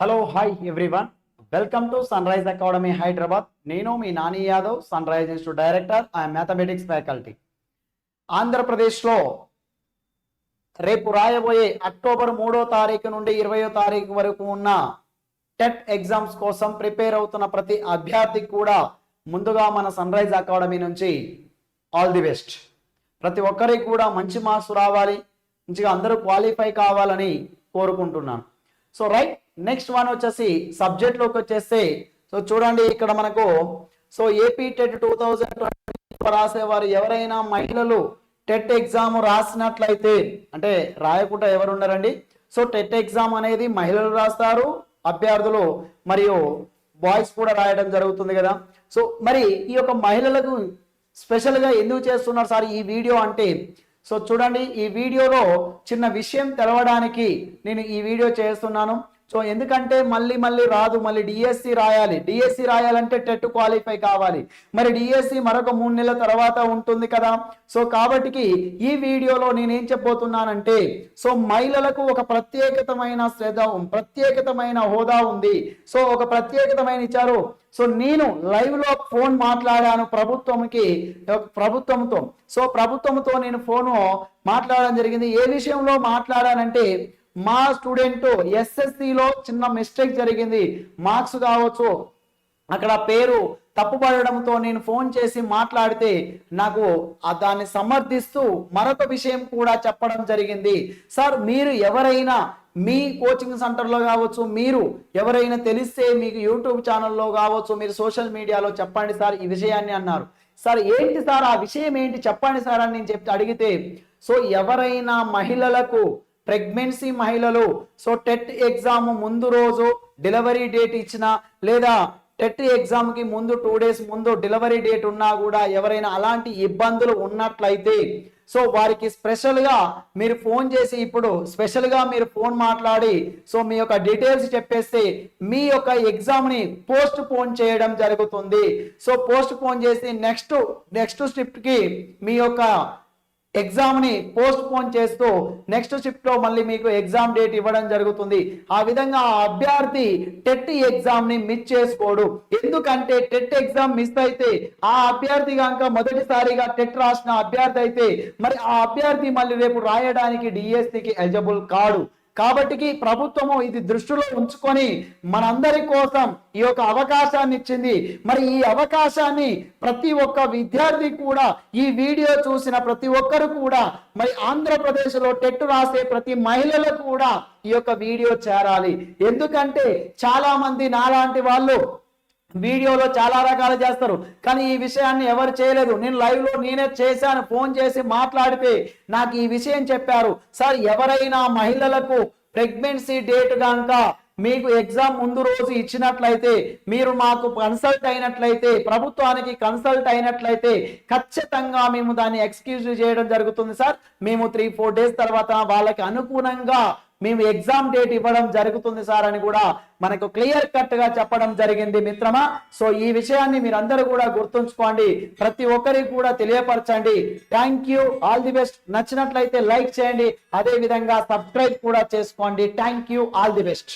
Hello hi everyone welcome to sunrise academy Hyderabad నేను మీ Nani Yadav sunrise institute director I mathematics faculty ఆంధ్రప్రదేశ్లో రేపు రాయబోయే October మూడో తారీఖు నుండి ఇరవయో తారీఖు వరకు ఉన్న టెట్ ఎగ్జామ్స్ కోసం ప్రిపేర్ అవుతున్న ప్రతి అభ్యర్థికి కూడా ముందుగా మన సన్ రైజ్ అకాడమీ నుంచి ఆల్ ది బెస్ట్ ప్రతి ఒక్కరికి కూడా మంచి మార్క్స్ రావాలి మంచిగా అందరూ క్వాలిఫై కావాలని కోరుకుంటున్నాను సో రైట్ నెక్స్ట్ వన్ వచ్చేసి సబ్జెక్ట్లోకి వచ్చేస్తే సో చూడండి ఇక్కడ మనకు so AP TET two thousand రాసేవారు ఎవరైనా మహిళలు టెట్ ఎగ్జామ్ రాసినట్లయితే అంటే రాయకుండా ఎవరు ఉన్నారండి సో టెట్ ఎగ్జామ్ అనేది మహిళలు రాస్తారు అభ్యర్థులు మరియు బాయ్స్ కూడా రాయడం జరుగుతుంది కదా. సో మరి ఈ యొక్క మహిళలకు స్పెషల్గా ఎందుకు చేస్తున్నారు సార్ ఈ వీడియో అంటే సో చూడండి ఈ వీడియోలో చిన్న విషయం తెలవడానికి నేను ఈ వీడియో చేస్తున్నాను. సో ఎందుకంటే మళ్ళీ మళ్ళీ రాదు మళ్ళీ డిఎస్సి రాయాలి. డిఎస్సి రాయాలంటే టెట్ క్వాలిఫై కావాలి. మరి డిఎస్సి మరొక మూడు నెలల తర్వాత ఉంటుంది కదా. సో కాబట్టికి ఈ వీడియోలో నేనేం చెప్పబోతున్నానంటే సో మహిళలకు ఒక ప్రత్యేకతమైన శ్రద్ధ ప్రత్యేకతమైన హోదా ఉంది. సో ఒక ప్రత్యేకతమైన ఇచ్చారు. సో నేను లైవ్లో ఫోన్ మాట్లాడాను ప్రభుత్వంకి ప్రభుత్వంతో. సో ప్రభుత్వంతో నేను ఫోను మాట్లాడడం జరిగింది. ఏ విషయంలో మాట్లాడానంటే మా స్టూడెంట్ ఎస్ఎస్సిలో చిన్న మిస్టేక్ జరిగింది. మార్క్స్ కావచ్చు. అక్కడ పేరు తప్పుపడడంతో నేను ఫోన్ చేసి మాట్లాడితే నాకు దాన్ని సమర్థిస్తూ మరొక విషయం కూడా చెప్పడం జరిగింది. సార్ మీరు ఎవరైనా మీ కోచింగ్ సెంటర్లో కావచ్చు మీరు ఎవరైనా తెలిస్తే మీకు యూట్యూబ్ ఛానల్లో కావచ్చు మీరు సోషల్ మీడియాలో చెప్పండి సార్ ఈ విషయాన్ని అన్నారు. సార్ ఏంటి సార్ ఆ విషయం ఏంటి? చెప్పండి సార్ అని నేను చెప్తే అడిగితే సో ఎవరైనా మహిళలకు ప్రెగ్నెన్సీ మహిళలు. సో టెట్ ఎగ్జామ్ ముందు రోజు డెలివరీ డేట్ ఇచ్చిన లేదా టెట్ ఎగ్జామ్కి ముందు టూ డేస్ ముందు డెలివరీ డేట్ ఉన్నా కూడా ఎవరైనా అలాంటి ఇబ్బందులు ఉన్నట్లయితే సో వారికి స్పెషల్గా మీరు ఫోన్ చేసి ఇప్పుడు స్పెషల్గా మీరు ఫోన్ మాట్లాడి సో మీ యొక్క డీటెయిల్స్ చెప్పేస్తే మీ యొక్క ఎగ్జామ్ని పోస్ట్ పోన్ చేయడం జరుగుతుంది. సో పోస్ట్ పోన్ చేసి నెక్స్ట్ నెక్స్ట్ స్ట్రిప్ట్కి మీ యొక్క ఎగ్జామ్ని పోస్ట్ పోన్ చేస్తూ నెక్స్ట్ షిఫ్ట్లో మళ్ళీ మీకు ఎగ్జామ్ డేట్ ఇవ్వడం జరుగుతుంది. ఆ విధంగా ఆ అభ్యర్థి టెట్ ఎగ్జామ్ని మిస్ చేసుకోడు. ఎందుకంటే టెట్ ఎగ్జామ్ మిస్ అయితే ఆ అభ్యర్థి కనుక మొదటిసారిగా టెట్ రాసిన అభ్యర్థి అయితే మరి ఆ అభ్యర్థి మళ్ళీ రేపు రాయడానికి డిఎస్సికి ఎలిజిబుల్ కాడు. కాబట్టికి ప్రభుత్వము ఇది దృష్టిలో ఉంచుకొని మనందరి కోసం ఈ యొక్క అవకాశాన్ని ఇచ్చింది. మరి ఈ అవకాశాన్ని ప్రతి ఒక్క విద్యార్థి కూడా ఈ వీడియో చూసిన ప్రతి ఒక్కరు కూడా మరి ఆంధ్రప్రదేశ్లో టెట్ రాసే ప్రతి మహిళలకు కూడా ఈ యొక్క వీడియో చేరాలి. ఎందుకంటే చాలా మంది నాలాంటి వాళ్ళు వీడియోలో చాలా రకాలు చేస్తారు. కానీ ఈ విషయాన్ని ఎవరు చేయలేదు. నేను లైవ్లో నేనే చేశాను. ఫోన్ చేసి మాట్లాడితే నాకు ఈ విషయం చెప్పారు. సార్ ఎవరైనా మహిళలకు ప్రెగ్నెన్సీ డేట్ కనుక మీకు ఎగ్జామ్ ముందు రోజు ఇచ్చినట్లయితే మీరు మాకు కన్సల్ట్ అయినట్లయితే ప్రభుత్వానికి కన్సల్ట్ అయినట్లయితే ఖచ్చితంగా మేము దాన్ని ఎక్స్క్యూజ్ చేయడం జరుగుతుంది సార్. మేము త్రీ ఫోర్ డేస్ తర్వాత వాళ్ళకి అనుగుణంగా మేము ఎగ్జామ్ డేట్ ఇవ్వడం జరుగుతుంది సార్ అని కూడా మనకు క్లియర్ కట్గా చెప్పడం జరిగింది మిత్రమా. సో ఈ విషయాన్ని మీరందరూ కూడా గుర్తుంచుకోండి. ప్రతి ఒక్కరికి కూడా తెలియపరచండి. Thank you all the best నచ్చినట్లయితే లైక్ చేయండి. అదే విధంగా సబ్స్క్రైబ్ కూడా చేసుకోండి. Thank you all the best